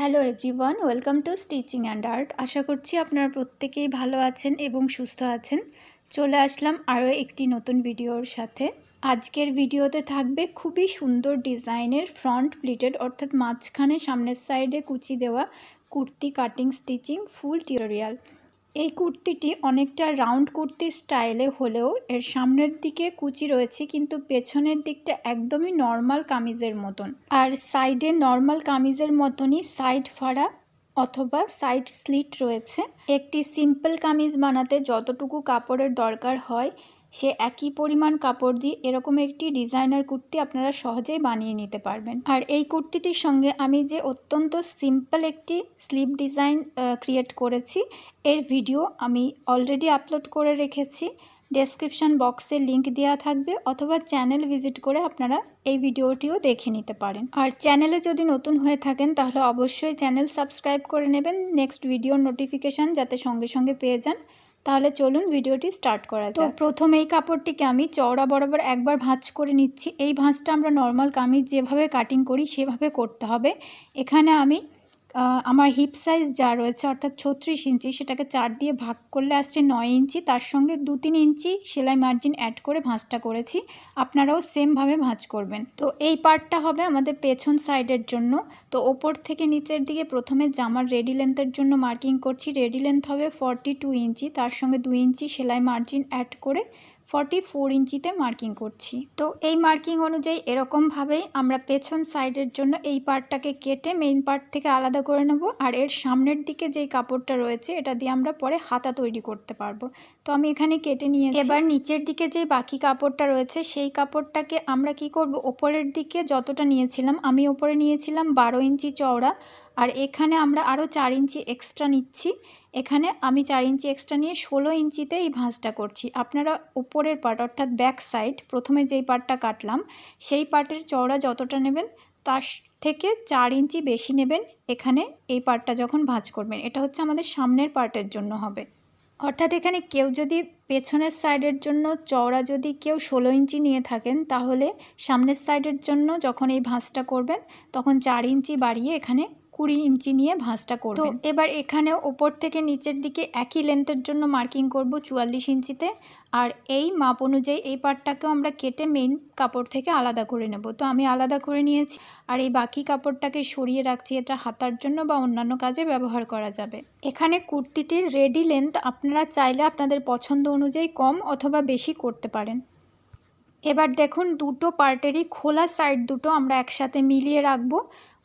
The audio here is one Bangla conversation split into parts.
Hello everyone welcome to stitching and art আশা করছি আপনারা প্রত্যেকেই ভালো আছেন এবং সুস্থ আছেন। চলে আসলাম আরও একটি নতুন ভিডিওর সাথে। আজকের ভিডিওতে থাকবে খুবই সুন্দর ডিজাইনের ফ্রন্ট প্লিটেড অর্থাৎ মাঝখানে সামনের সাইডে কুচি দেওয়া kurti cutting stitching full tutorial এই কুর্তিটি অনেকটা রাউন্ড কুর্তি স্টাইলে হলেও এর সামনের দিকে কুচি রয়েছে, কিন্তু পেছনের দিকটা একদমই নর্মাল কামিজের মতন। আর সাইডে নর্মাল কামিজের মতনই সাইড ফাড়া অথবা সাইড স্লিট রয়েছে। একটি সিম্পল কামিজ বানাতে যতটুকু কাপড়ের দরকার হয় সে একই পরিমাণ কাপড় দিয়ে এরকম একটি ডিজাইনার কুর্তি আপনারা সহজেই বানিয়ে নিতে পারবেন। আর এই কুর্তিটির সঙ্গে আমি যে অত্যন্ত সিম্পল একটি স্লিপ ডিজাইন ক্রিয়েট করেছি, এর ভিডিও আমি অলরেডি আপলোড করে রেখেছি। ডেসক্রিপশান বক্সে লিংক দেওয়া থাকবে অথবা চ্যানেল ভিজিট করে আপনারা এই ভিডিওটিও দেখে নিতে পারেন। আর চ্যানেলে যদি নতুন হয়ে থাকেন, তাহলে অবশ্যই চ্যানেল সাবস্ক্রাইব করে নেবেন। নেক্সট ভিডিওর নোটিফিকেশান যাতে সঙ্গে সঙ্গে পেয়ে যান। তাহলে চলুন ভিডিওটি স্টার্ট করা তো প্রথম এই কাপড়টিকে আমি চওড়া বরাবর একবার ভাঁজ করে নিচ্ছি। এই ভাঁজটা আমরা নর্মাল কামিজ যেভাবে কাটিং করি সেভাবে করতে হবে। এখানে আমি আমার হিপ সাইজ যা রয়েছে, অর্থাৎ ছত্রিশ ইঞ্চি, সেটাকে চার দিয়ে ভাগ করলে আসছে নয় ইঞ্চি। তার সঙ্গে দু তিন ইঞ্চি সেলাই মার্জিন অ্যাড করে ভাঁজটা করেছি। আপনারাও সেমভাবে ভাঁজ করবেন। তো এই পার্টটা হবে আমাদের পেছন সাইডের জন্য। তো ওপর থেকে নিচের দিকে প্রথমে জামার রেডি লেন্থের জন্য মার্কিং করছি। রেডি লেন্থ হবে ফর্টি টু ইঞ্চি। তার সঙ্গে দু ইঞ্চি সেলাই মার্জিন অ্যাড করে ফর্টি ফোর ইঞ্চিতে মার্কিং করছি। তো এই মার্কিং অনুযায়ী এরকমভাবেই আমরা পেছন সাইডের জন্য এই পার্টটাকে কেটে মেইন পার্ট থেকে আলাদা করে নেব আর এর সামনের দিকে যেই কাপড়টা রয়েছে এটা দিয়ে আমরা পরে হাতা তৈরি করতে পারব। তো আমি এখানে কেটে নিয়ে এবার নিচের দিকে যে বাকি কাপড়টা রয়েছে সেই কাপড়টাকে আমরা কি করব? ওপরের দিকে যতটা নিয়েছিলাম, আমি ওপরে নিয়েছিলাম বারো ইঞ্চি চওড়া। আর এখানে আমরা আরও চার ইঞ্চি এক্সট্রা নিচ্ছি। এখানে আমি চার ইঞ্চি এক্সট্রা নিয়ে ষোলো ইঞ্চিতে এই ভাঁজটা করছি। আপনারা উপরের পার্ট অর্থাৎ ব্যাক সাইড প্রথমে যেই পার্টটা কাটলাম, সেই পার্টের চওড়া যতটা নেবেন, তার থেকে চার ইঞ্চি বেশি নেবেন এখানে এই পার্টটা যখন ভাঁজ করবেন। এটা হচ্ছে আমাদের সামনের পার্টের জন্য হবে। অর্থাৎ এখানে কেউ যদি পেছনের সাইডের জন্য চওড়া যদি কেউ ষোলো ইঞ্চি নিয়ে থাকেন, তাহলে সামনের সাইডের জন্য যখন এই ভাঁজটা করবেন, তখন চার ইঞ্চি বাড়িয়ে এখানে কুড়ি ইঞ্চি নিয়ে ভাঁজটা করব তো এবার এখানেও ওপর থেকে নিচের দিকে একই লেন্থের জন্য মার্কিং করব চুয়াল্লিশ ইঞ্চিতে। আর এই মাপ অনুযায়ী এই পার্টটাকেও আমরা কেটে মেন কাপড় থেকে আলাদা করে নেব। তো আমি আলাদা করে নিয়েছি আর এই বাকি কাপড়টাকে সরিয়ে রাখছি এটা হাতার জন্য বা অন্যান্য কাজে ব্যবহার করা যাবে। এখানে কুর্তিটির রেডি লেন্থ আপনারা চাইলে আপনাদের পছন্দ অনুযায়ী কম অথবা বেশি করতে পারেন। এবার দেখুন দুটো পার্টেরই খোলা সাইড দুটো আমরা একসাথে মিলিয়ে রাখব।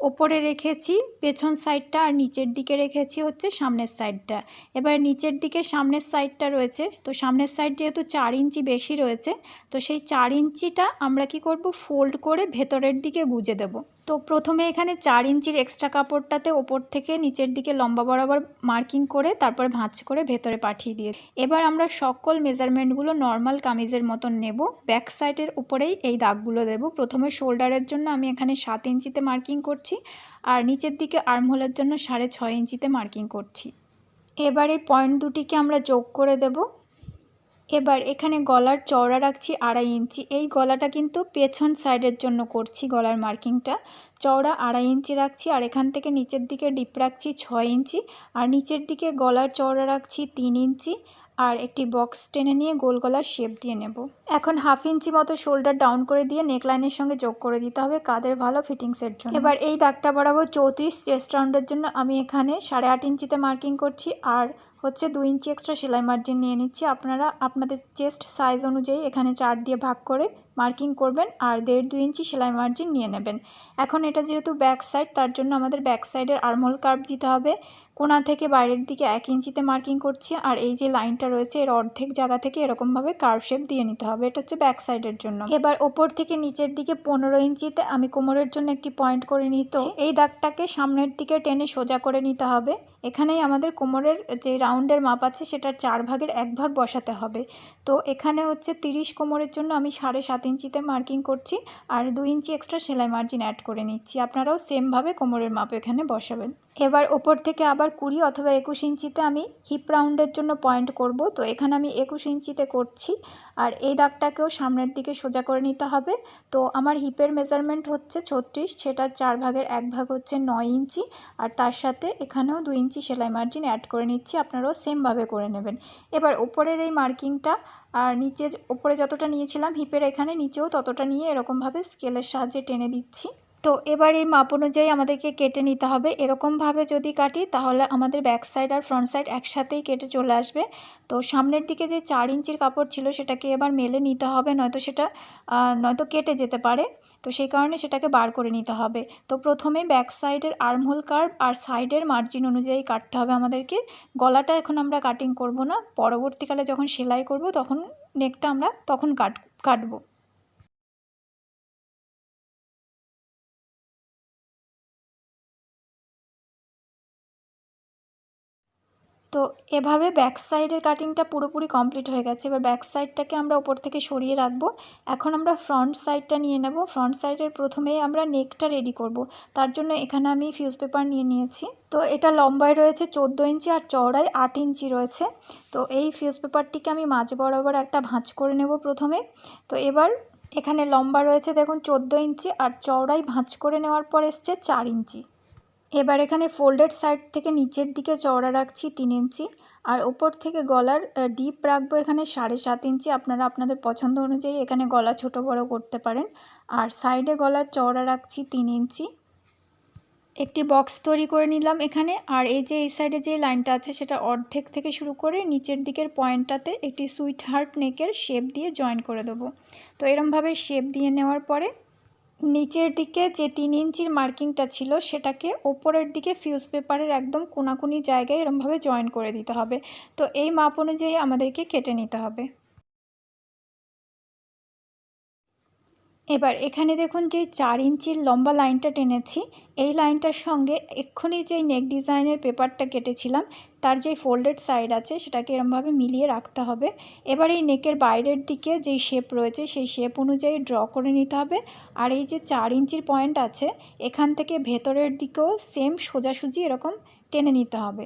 ওপরে রেখেছি, পেছন সাইডটা আর নিচের দিকে রেখেছি হচ্ছে সামনের সাইডটা। এবার নিচের দিকে সামনের সাইডটা রয়েছে, তো সামনের সাইড যেহেতু চার ইঞ্চি বেশি রয়েছে, তো সেই চার ইঞ্চিটা আমরা কি করব? ফোল্ড করে ভেতরের দিকে গুজে দেব। তো প্রথমে এখানে চার ইঞ্চির এক্সট্রা কাপড়টাতে ওপর থেকে নিচের দিকে লম্বা বরাবর মার্কিং করে তারপর ভাঁজ করে ভেতরে পাঠিয়ে দিয়ে এবার আমরা সকল মেজারমেন্টগুলো নর্মাল কামিজের মতন নেব। ব্যাক সাইডের উপরেই এই দাগগুলো দেব। প্রথমে শোল্ডারের জন্য আমি এখানে সাত ইঞ্চিতে মার্কিং করছি করছি আর নিচের দিকে আর্মহোলের জন্য সাড়ে ছয় ইঞ্চিতে মার্কিং করছি। এবার এই পয়েন্ট দুটিকে আমরা যোগ করে দেব। এবার এখানে গলার চওড়া রাখছি আড়াই ইঞ্চি। এই গলাটা কিন্তু পেছন সাইডের জন্য করছি গলার মার্কিংটা চওড়া আড়াই ইঞ্চি রাখছি আর এখান থেকে নিচের দিকে ডিপ রাখছি ছয় ইঞ্চি। আর নিচের দিকে গলার চওড়া রাখছি তিন ইঞ্চি। আর একটি বক্স টেনে নিয়ে গোল গলার শেপ দিয়ে নেব। এখন হাফ ইঞ্চি মতো শোল্ডার ডাউন করে দিয়ে নেকলাইনের সঙ্গে যোগ করে দিতে হবে কাদের ভালো ফিটিংসের জন্য। এবার এই দাগটা বরাবর চৌত্রিশ চেস্ট রাউন্ডের জন্য। আমি এখানে সাড়ে আট ইঞ্চিতে মার্কিং করছি আর হচ্ছে দু ইঞ্চি এক্সট্রা সেলাই মার্জিন নিয়ে নিচ্ছি। আপনারা আপনাদের চেস্ট সাইজ অনুযায়ী এখানে চার দিয়ে ভাগ করে মার্কিং করবেন আর দেড় দু ইঞ্চি সেলাই মার্জিন নিয়ে নেবেন। এখন এটা যেহেতু ব্যাক সাইড, তার জন্য আমাদের ব্যাক সাইডের আর্মহোল কার্ভ দিতে হবে। কোনা থেকে বাইরের দিকে এক ইঞ্চিতে মার্কিং করছি, আর এই যে লাইনটা রয়েছে, এর অর্ধেক জায়গা থেকে এরকমভাবে কার্ভ শেপ দিয়ে নিতে হবে। এটা হচ্ছে ব্যাক সাইডের জন্য। এবার ওপর থেকে নিচের দিকে পনেরো ইঞ্চিতে আমি কোমরের জন্য একটি পয়েন্ট করে নিচ্ছি এই দাগটাকে সামনের দিকে টেনে সোজা করে নিতে হবে। এখানেই আমাদের কোমরের যে রাউন্ডের মাপ আছে সেটার চার ভাগের এক ভাগ বসাতে হবে। তো এখানে হচ্ছে তিরিশ কোমরের জন্য আমি সাড়ে সাত ইঞ্চিতে মার্কিং করছি, আর দুই ইঞ্চি এক্সট্রা সেলাই মার্জিন অ্যাড করে নিচ্ছি। আপনারাও সেমভাবে কোমরের মাপ এখানে বসাবেন। এবার ওপর থেকে আবার কুড়ি অথবা একুশ ইঞ্চিতে আমি হিপ রাউন্ডের জন্য পয়েন্ট করব। তো এখানে আমি একুশ ইঞ্চিতে করছি আর এই দাগটাকেও সামনের দিকে সোজা করে নিতে হবে। তো আমার হিপের মেজারমেন্ট হচ্ছে ছত্রিশ সেটার চার ভাগের এক ভাগ হচ্ছে নয় ইঞ্চি আর তার সাথে এখানেও দুই ইঞ্চি সেলাই মার্জিন অ্যাড করে নিচ্ছি, আপনারাও সেমভাবে করে নেবেন। এবার ওপরের এই মার্কিংটা আর নিচে ওপরে যতটা নিয়েছিলাম হিপের এখানে, নিচেও ততটা নিয়ে এরকমভাবে স্কেলের সাহায্যে টেনে দিচ্ছি। তো এবার এই মাপ অনুযায়ী আমাদেরকে কেটে নিতে হবে। এরকমভাবে যদি কাটি, তাহলে আমাদের ব্যাক সাইড আর ফ্রন্ট সাইড একসাথেই কেটে চলে আসবে। তো সামনের দিকে যে চার ইঞ্চির কাপড় ছিল, সেটাকে এবার মেলে নিতে হবে, নয়তো সেটা নয়তো কেটে যেতে পারে। তো সেই কারণে সেটাকে বার করে নিতে হবে। তো প্রথমে ব্যাক সাইডের আর্মহোল কার্ভ আর সাইডের মার্জিন অনুযায়ী কাটতে হবে আমাদেরকে। গলাটা এখন আমরা কাটিং করব না। পরবর্তীকালে যখন সেলাই করব, তখন নেকটা আমরা তখন কাট, কাটবো। তো এভাবে ব্যাক সাইডের কাটিংটা পুরোপুরি কমপ্লিট হয়ে গেছে। এবার ব্যাক সাইডটাকে আমরা ওপর থেকে সরিয়ে রাখব। এখন আমরা ফ্রন্ট সাইডটা নিয়ে নেব। ফ্রন্ট সাইডের প্রথমেই আমরা নেকটা রেডি করব। তার জন্য এখানে আমি ফিউজ পেপার নিয়ে নিয়েছি। তো এটা লম্বায় রয়েছে চোদ্দ ইঞ্চি আর চওড়ায় আট ইঞ্চি রয়েছে। তো এই ফিউজ পেপারটিকে আমি মাঝ বরাবর একটা ভাঁজ করে নেব প্রথমে। তো এবার এখানে লম্বা রয়েছে দেখুন চোদ্দ ইঞ্চি আর চওড়াই ভাঁজ করে নেওয়ার পর এসছে চার ইঞ্চি। এবার এখানে ফোল্ডেড সাইড থেকে নিচের দিকে চওড়া রাখছি তিন ইঞ্চি, আর ওপর থেকে গলার ডিপ রাখব এখানে সাড়ে সাত ইঞ্চি। আপনারা আপনাদের পছন্দ অনুযায়ী এখানে গলা ছোট বড় করতে পারেন। আর সাইডে গলার চওড়া রাখছি তিন ইঞ্চি। একটি বক্স তৈরি করে নিলাম এখানে। আর এই যে এই সাইডে যে লাইনটা আছে সেটা অর্ধেক থেকে শুরু করে নিচের দিকের পয়েন্টটাতে একটি সুইট হার্ট নেকের শেপ দিয়ে জয়েন করে দেবো। তো এরমভাবে শেপ দিয়ে নেওয়ার পরে নিচের দিকে যে তিন ইঞ্চির মার্কিংটা ছিল সেটাকে ওপরের দিকে ফিউজ পেপারের একদম কোনাকুনি জায়গায় এরমভাবে জয়েন করে দিতে হবে। তো এই মাপ অনুযায়ী আমাদেরকে কেটে নিতে হবে। এবার এখানে দেখুন যে চার ইঞ্চির লম্বা লাইনটা টেনেছি। এই লাইনটার সঙ্গে এক্ষুনি যেই নেক ডিজাইনের পেপারটা কেটেছিলাম, তার যে ফোল্ডেড সাইড আছে, সেটাকে এরমভাবে মিলিয়ে রাখতে হবে। এবার এই নেকের বাইরের দিকে যেই শেপ রয়েছে, সেই শেপ অনুযায়ী ড্র করে নিতে হবে। আর এই যে চার ইঞ্চির পয়েন্ট আছে, এখান থেকে ভেতরের দিকেও সেম সোজাসুজি এরকম টেনে নিতে হবে।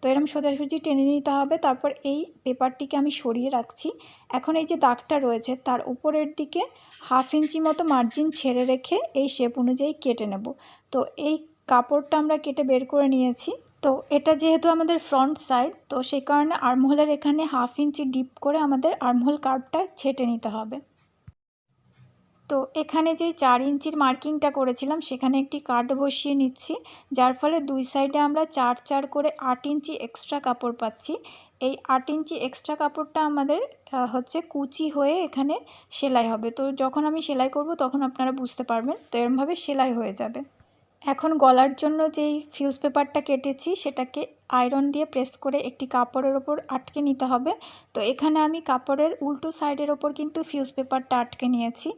তো এরম সোজাসুজি টেনে নিতে হবে। তারপর এই পেপারটিকে আমি সরিয়ে রাখছি। এখন এই যে দাগটা রয়েছে, তার উপরের দিকে হাফ ইঞ্চি মতো মার্জিন ছেড়ে রেখে এই শেপ অনুযায়ী কেটে নেব। তো এই কাপড়টা আমরা কেটে বের করে নিয়েছি। তো এটা যেহেতু আমাদের ফ্রন্ট সাইড তো সেই কারণে আর্মহোলের এখানে হাফ ইঞ্চি ডিপ করে আমাদের আর্মহোল কার্ভটা ছেটে নিতে হবে। তো এখানে যে চার ইঞ্চির মার্কিংটা করেছিলাম, সেখানে একটি কাট বসিয়ে নিচ্ছি, যার ফলে দুই সাইডে আমরা চার চার করে আট ইঞ্চি এক্সট্রা কাপড় পাচ্ছি। এই আট ইঞ্চি এক্সট্রা কাপড়টা আমাদের হচ্ছে কুচি হয়ে এখানে সেলাই হবে। তো যখন আমি সেলাই করব, তখন আপনারা বুঝতে পারবেন, তো এরমভাবে সেলাই হয়ে যাবে। এখন গলার জন্য যেই ফিউজ পেপারটা কেটেছি, সেটাকে আয়রন দিয়ে প্রেস করে একটি কাপড়ের ওপর আটকে নিতে হবে। তো এখানে আমি কাপড়ের উল্টো সাইডের ওপর কিন্তু ফিউজ পেপারটা আটকে নিয়েছি।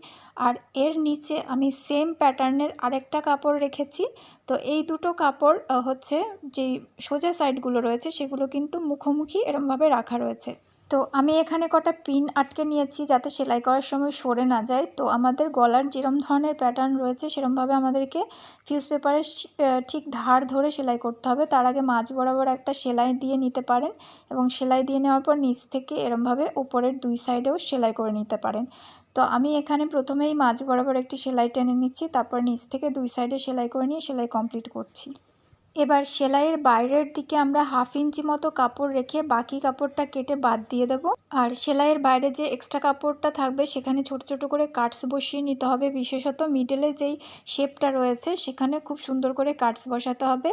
আর এর নিচে আমি সেম প্যাটার্নের আরেকটা কাপড় রেখেছি। তো এই দুটো কাপড় হচ্ছে যেই সোজা সাইডগুলো রয়েছে, সেগুলো কিন্তু মুখোমুখি এরমভাবে রাখা রয়েছে। তো আমি এখানে কটা পিন আটকে নিয়েছি যাতে সেলাই করার সময় সরে না যায়। তো আমাদের গলার যেরম ধরনের প্যাটার্ন রয়েছে, সেরমভাবে আমাদেরকে ফিউজ পেপারের ঠিক ধার ধরে সেলাই করতে হবে। তার আগে মাঝ বরাবর একটা সেলাই দিয়ে নিতে পারেন এবং সেলাই দিয়ে নেওয়ার পর নিচ থেকে এরমভাবে উপরের দুই সাইডেও সেলাই করে নিতে পারেন। তো আমি এখানে প্রথমেই মাঝ বরাবর একটি সেলাই টেনে নিচ্ছি, তারপর নিচ থেকে দুই সাইডে সেলাই করে নিয়ে সেলাই কমপ্লিট করছি। এবার সেলাইয়ের বাইরের দিকে আমরা হাফ ইঞ্চি মতো কাপড় রেখে বাকি কাপড়টা কেটে বাদ দিয়ে দেব। আর সেলাইয়ের বাইরে যে এক্সট্রা কাপড়টা থাকবে, সেখানে ছোট ছোট করে কাটস বসিয়ে নিতে হবে। বিশেষত মিডলে যেই শেপটা রয়েছে, সেখানে খুব সুন্দর করে কাটস বসাতে হবে।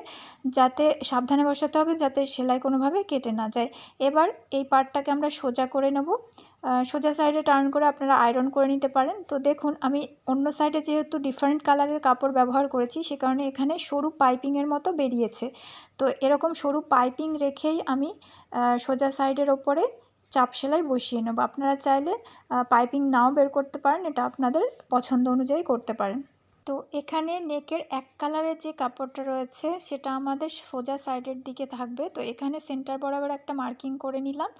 যাতে সাবধানে বসাতে হবে, যাতে সেলাই কোনোভাবে কেটে না যায়। এবার এই পার্টটাকে আমরা সোজা করে নেব। সোজা সাইডে টার্ন করে আপনারা আয়রন করে নিতে পারেন। তো দেখুন, আমি অন্য সাইডে যেহেতু ডিফারেন্ট কালারের কাপড় ব্যবহার করেছি, সে কারণে এখানে সরু পাইপিংয়ের মতো বেরিয়েছে। তো এরকম সরু পাইপিং রেখেই আমি সোজা সাইডের ওপরে চাপ সেলাই বসিয়ে নেব। আপনারা চাইলে পাইপিং নাও বের করতে পারেন, এটা আপনাদের পছন্দ অনুযায়ী করতে পারেন। তো এখানে নেকের এক কালারের যে কাপড়টা রয়েছে, সেটা আমাদের সোজা সাইডের দিকে থাকবে। তো এখানে সেন্টার বরাবর একটা মার্কিং করে নিলাম।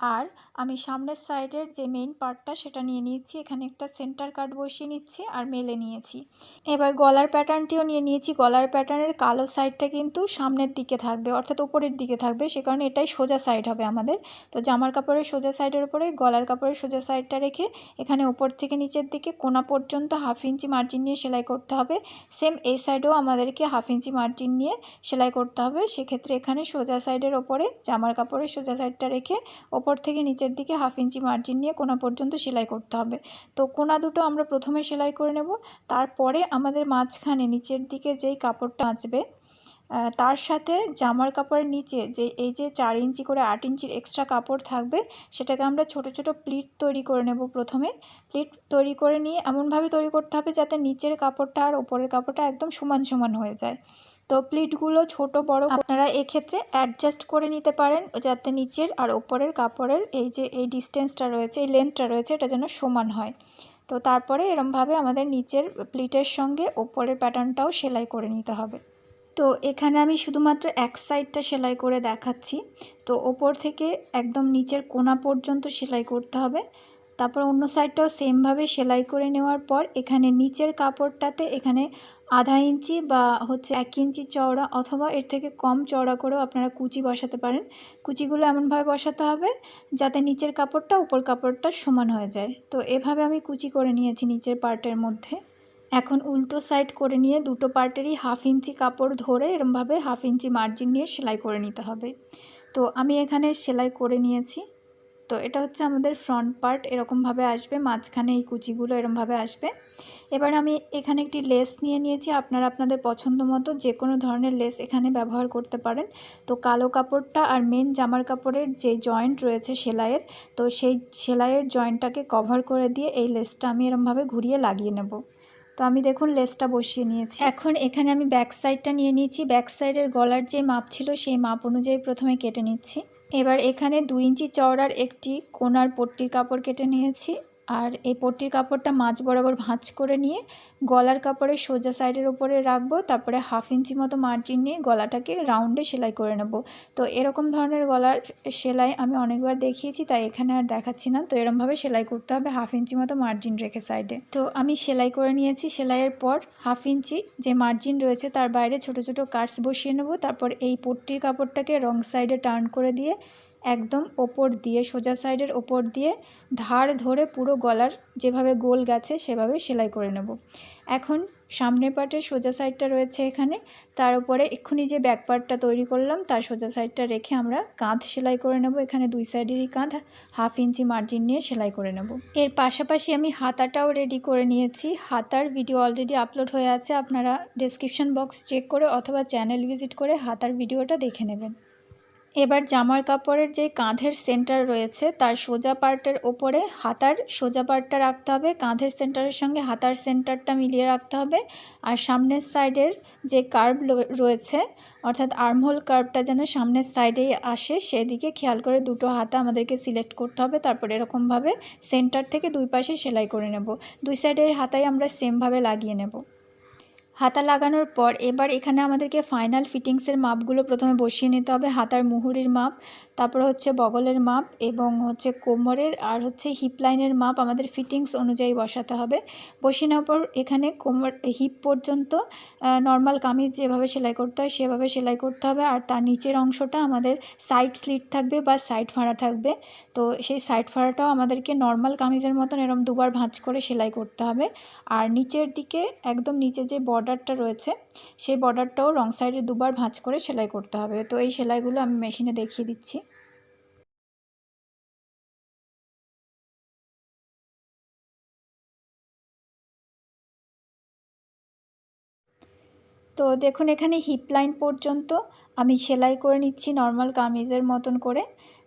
আর আমি সামনের সাইডের যে মেইন পার্টটা সেটা নিয়ে নিয়েছি। এখানে একটা সেন্টার কাট বসিয়ে নিচ্ছি আর মেলে নিয়েছি। এবার গলার প্যাটার্নটিও নিয়ে নিয়েছি। গলার প্যাটার্নের কালো সাইডটা কিন্তু সামনের দিকে থাকবে, অর্থাৎ ওপরের দিকে থাকবে। সে কারণে এটাই সোজা সাইড হবে আমাদের। তো জামার কাপড়ের সোজা সাইডের উপরে গলার কাপড়ের সোজা সাইডটা রেখে এখানে উপর থেকে নিচের দিকে কোনা পর্যন্ত হাফ ইঞ্চি মার্জিন নিয়ে সেলাই করতে হবে। সেম এই সাইডেও আমাদেরকে হাফ ইঞ্চি মার্জিন নিয়ে সেলাই করতে হবে। সেক্ষেত্রে এখানে সোজা সাইডের ওপরে জামার কাপড়ের সোজা সাইডটা রেখে ওপর থেকে নিচের দিকে হাফ ইঞ্চি মার্জিন নিয়ে কোনা পর্যন্ত সেলাই করতে হবে। তো কোনা দুটো আমরা প্রথমে সেলাই করে নেব, তারপরে আমাদের মাঝখানে নিচের দিকে যেই কাপড়টা আঁচবে তার সাথে জামার কাপড়ের নিচে যে এই যে চার ইঞ্চি করে আট ইঞ্চির এক্সট্রা কাপড় থাকবে, সেটাকে আমরা ছোট ছোট প্লিট তৈরি করে নেব প্রথমে। প্লিট তৈরি করে নিয়ে এমনভাবে তৈরি করতে হবে যাতে নিচের কাপড়টা আর ওপরের কাপড়টা একদম সমান সমান হয়ে যায়। তো প্লিটগুলো ছোট, বড় আপনারা এক্ষেত্রে অ্যাডজাস্ট করে নিতে পারেন যাতে নিচের আর ওপরের কাপড়ের এই যে, এই ডিস্টেন্সটা রয়েছে, এই লেন্থটা রয়েছে, এটা যেন সমান হয়। তো তারপরে এরমভাবে আমাদের নিচের প্লিটের সঙ্গে ওপরের প্যাটার্নটাও সেলাই করে নিতে হবে। তো এখানে আমি শুধুমাত্র এক সাইডটা সেলাই করে দেখাচ্ছি। তো ওপর থেকে একদম নিচের কোনা পর্যন্ত সেলাই করতে হবে। তারপর অন্য সাইডটাও সেমভাবে সেলাই করে নেওয়ার পর এখানে নিচের কাপড়টাতে এখানে আধা ইঞ্চি বা হচ্ছে এক ইঞ্চি চওড়া অথবা এর থেকে কম চওড়া করেও আপনারা কুচি বসাতে পারেন। কুচিগুলো এমনভাবে বসাতে হবে যাতে নিচের কাপড়টা উপর কাপড়টা সমান হয়ে যায়। তো এভাবে আমি কুচি করে নিয়েছি নিচের পার্টের মধ্যে। এখন উল্টো সাইড করে নিয়ে দুটো পার্টেরই হাফ ইঞ্চি কাপড় ধরে এরমভাবে হাফ ইঞ্চি মার্জিন নিয়ে সেলাই করে নিতে হবে। তো আমি এখানে সেলাই করে নিয়েছি। তো এটা হচ্ছে আমাদের ফ্রন্ট পার্ট এরকমভাবে আসবে, মাঝখানে এই কুচিগুলো এরমভাবে আসবে। এবার আমি এখানে একটি লেস নিয়ে নিয়েছি, আপনারা আপনাদের পছন্দ মতো যে কোনো ধরনের লেস এখানে ব্যবহার করতে পারেন। তো কালো কাপড়টা আর মেন জামার কাপড়ের যে জয়েন্ট রয়েছে সেলাইয়ের, তো সেই সেলাইয়ের জয়েন্টটাকে কভার করে দিয়ে এই লেসটা আমি এরমভাবে ঘুরিয়ে লাগিয়ে নেব। তো আমি দেখুন লেসটা বসিয়ে নিয়েছি। এখন এখানে আমি ব্যাক সাইডটা নিয়ে নিয়েছি। ব্যাক সাইডের গলার যে মাপ ছিল, সেই মাপ অনুযায়ী প্রথমে কেটে নিচ্ছি। এবার এখানে দু ইঞ্চি চওড়ার একটি কোনার পট্টির কাপড় কেটে নিয়েছি। আর এই পট্টির কাপড়টা মাছ বরাবর ভাঁজ করে নিয়ে গলার কাপড়ের সোজা সাইডের উপরে রাখব, তারপরে হাফ ইঞ্চি মতো মার্জিন নিয়ে গলাটাকে রাউন্ডে সেলাই করে নেব। তো এরকম ধরনের গলার সেলাই আমি অনেকবার দেখিয়েছি, তাই এখানে আর দেখাচ্ছি না। তো এরমভাবে সেলাই করতে হবে হাফ ইঞ্চি মতো মার্জিন রেখে সাইডে। তো আমি সেলাই করে নিয়েছি, সেলাইয়ের পর হাফ ইঞ্চি যে মার্জিন রয়েছে তার বাইরে ছোট ছোট কাটস বসিয়ে নেব, তারপর এই পট্টির কাপড়টাকে রং সাইডে টার্ন করে দিয়ে একদম ওপর দিয়ে, সোজা সাইডের ওপর দিয়ে ধার ধরে পুরো গলার যেভাবে গোল গেছে সেভাবে সেলাই করে নেব। এখন সামনের পার্টের সোজা সাইডটা রয়েছে এখানে। তার উপরে এক্ষুনি যে ব্যাক পার্টটা তৈরি করলাম, তার সোজা সাইডটা রেখে আমরা কাঁধ সেলাই করে নেব। এখানে দুই সাইডেরই কাঁধ হাফ ইঞ্চি মার্জিন নিয়ে সেলাই করে নেব। এর পাশাপাশি আমি হাতাটাও রেডি করে নিয়েছি। হাতার ভিডিও অলরেডি আপলোড হয়ে আছে। আপনারা ডিসক্রিপশন বক্স চেক করে অথবা চ্যানেল ভিজিট করে হাতার ভিডিওটা দেখে নেবেন। এবার জামার কাপড়ের যে কাঁধের সেন্টার রয়েছে, তার সোজা পার্টের ওপরে হাতার সোজা পার্টটা রাখতে হবে। কাঁধের সেন্টারের সঙ্গে হাতার সেন্টারটা মিলিয়ে রাখতে হবে। আর সামনের সাইডের যে কার্ভ রয়েছে, অর্থাৎ আর্মহোল কার্ভটা যেন সামনের সাইডেই আসে, সেদিকে খেয়াল করে দুটো হাতা আমাদেরকে সিলেক্ট করতে হবে। তারপর এরকমভাবে সেন্টার থেকে দুই পাশে সেলাই করে নেব। দুই সাইডের হাতাই আমরা সেমভাবে লাগিয়ে নেব। হাতা লাগানোর পর এবার এখানে আমাদেরকে ফাইনাল ফিটিংসের মাপগুলো প্রথমে বসিয়ে নিতে হবে। হাতার মুহুরির মাপ, তারপর হচ্ছে বগলের মাপ এবং হচ্ছে কোমরের আর হচ্ছে হিপ লাইনের মাপ আমাদের ফিটিংস অনুযায়ী বসাতে হবে। বসিয়ে নেওয়ার পর এখানে কোমর হিপ পর্যন্ত নর্মাল কামিজ যেভাবে সেলাই করতে হয় সেভাবে সেলাই করতে হবে আর তার নিচের অংশটা আমাদের সাইড স্লিট থাকবে বা সাইড ফাড়া থাকবে। তো সেই সাইড ফাড়াটাও আমাদেরকে নর্মাল কামিজের মতন এরম দুবার ভাঁজ করে সেলাই করতে হবে। আর নিচের দিকে একদম নিচে যে বর্ডার বর্ডারটা রয়েছে, সেই বর্ডারটাও রং সাইডে দুবার ভাঁজ করে সেলাই করতে হবে। তো এই সেলাইগুলো আমি মেশিনে দেখিয়ে দিচ্ছি। তো দেখুন, এখানে হিপ লাইন পর্যন্ত আমি সেলাই করে নিচ্ছি নর্মাল কামিজের মতন করে।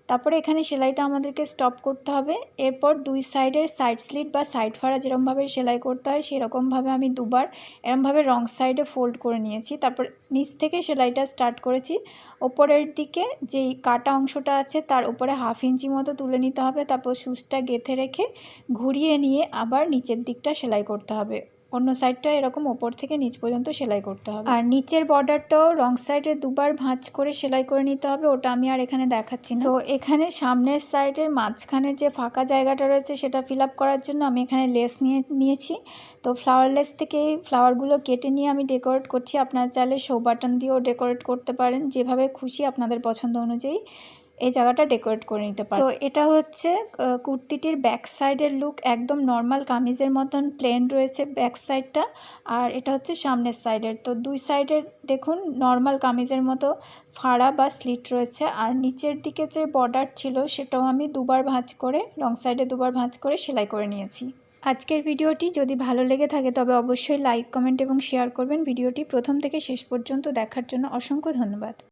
তারপরে এখানে সেলাইটা আমাদেরকে স্টপ করতে হবে। এরপর দুই সাইডের সাইড স্লিট বা সাইড ফাড়া যেরকমভাবে সেলাই করতে হয়, সেরকমভাবে আমি দুবার এরমভাবে রং সাইডে ফোল্ড করে নিয়েছি। তারপর নিচ থেকে সেলাইটা স্টার্ট করেছি। ওপরের দিকে যেই কাটা অংশটা আছে, তার উপরে হাফ ইঞ্চি মতো তুলে নিতে হবে। তারপর সুচটা গেঁথে রেখে ঘুরিয়ে নিয়ে আবার নিচের দিকটা সেলাই করতে হবে। অন্য সাইডটা এরকম ওপর থেকে নিচ পর্যন্ত সেলাই করতে হবে। আর নিচের বর্ডারটাও রং সাইডে দুবার ভাঁজ করে সেলাই করে নিতে হবে ওটা আমি আর এখানে দেখাচ্ছি না। তো এখানে সামনের সাইডের মাঝখানের যে ফাঁকা জায়গাটা রয়েছে সেটা ফিল আপ করার জন্য আমি এখানে লেস নিয়ে নিয়েছি। তো ফ্লাওয়ার লেস থেকে এই ফ্লাওয়ারগুলো কেটে নিয়ে আমি ডেকোরেট করছি। আপনারা চাইলে শো বাটন দিয়েও ডেকোরেট করতে পারেন। যেভাবে খুশি আপনাদের পছন্দ অনুযায়ী। এই জায়গাটা ডেকোরেট করে নিতে পারেন তো এটা হচ্ছে কুর্তিটির ব্যাক সাইডের লুক একদম নর্মাল কামিজের মতন প্লেন রয়েছে ব্যাক সাইডটা আর এটা হচ্ছে সামনের সাইডের তো দুই সাইডের দেখুন নর্মাল কামিজের মতো ফাড়া বা স্লিট রয়েছে, আর নিচের দিকে যে বর্ডার ছিল সেটাও আমি দুবার ভাঁজ করে লং সাইডে দুবার ভাঁজ করে সেলাই করে নিয়েছি। আজকের ভিডিওটি যদি ভালো লেগে থাকে তবে অবশ্যই লাইক কমেন্ট এবং শেয়ার করবেন। ভিডিওটি প্রথম থেকে শেষ পর্যন্ত দেখার জন্য অসংখ্য ধন্যবাদ।